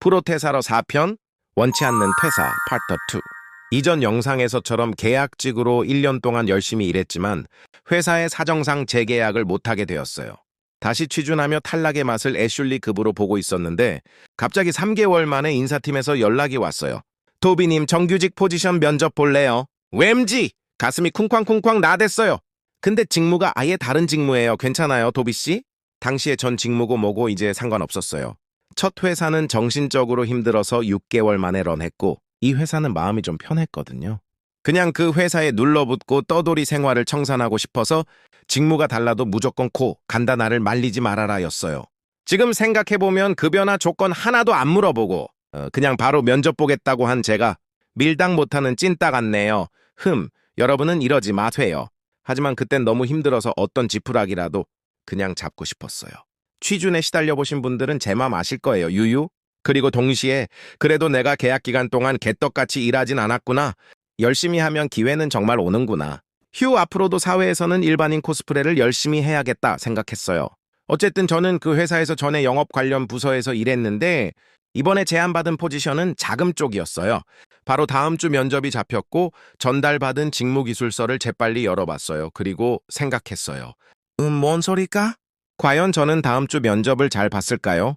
프로퇴사로 4편 원치 않는 퇴사 파트 2 이전 영상에서처럼 계약직으로 1년 동안 열심히 일했지만 회사의 사정상 재계약을 못하게 되었어요. 다시 취준하며 탈락의 맛을 애슐리 급으로 보고 있었는데 갑자기 3개월 만에 인사팀에서 연락이 왔어요. 도비님 정규직 포지션 면접 볼래요? 웸지! 가슴이 쿵쾅쿵쾅 나댔어요. 근데 직무가 아예 다른 직무예요. 괜찮아요, 도비씨? 당시에 전 직무고 뭐고 이제 상관없었어요. 첫 회사는 정신적으로 힘들어서 6개월 만에 런했고 이 회사는 마음이 좀 편했거든요. 그냥 그 회사에 눌러붙고 떠돌이 생활을 청산하고 싶어서 직무가 달라도 무조건 코 간다 나를 말리지 말아라 였어요. 지금 생각해보면 급여나 조건 하나도 안 물어보고 어, 그냥 바로 면접 보겠다고 한 제가 밀당 못하는 찐따 같네요. 흠, 여러분은 이러지 마세요. 하지만 그땐 너무 힘들어서 어떤 지푸라기라도 그냥 잡고 싶었어요. 취준에 시달려 보신 분들은 제 맘 아실 거예요, 유유. 그리고 동시에 그래도 내가 계약 기간 동안 개떡같이 일하진 않았구나. 열심히 하면 기회는 정말 오는구나. 휴 앞으로도 사회에서는 일반인 코스프레를 열심히 해야겠다 생각했어요. 어쨌든 저는 그 회사에서 전에 영업 관련 부서에서 일했는데 이번에 제안받은 포지션은 자금 쪽이었어요. 바로 다음 주 면접이 잡혔고 전달받은 직무기술서를 재빨리 열어봤어요. 그리고 생각했어요. 음, 뭔 소리까? 과연 저는 다음 주 면접을 잘 봤을까요?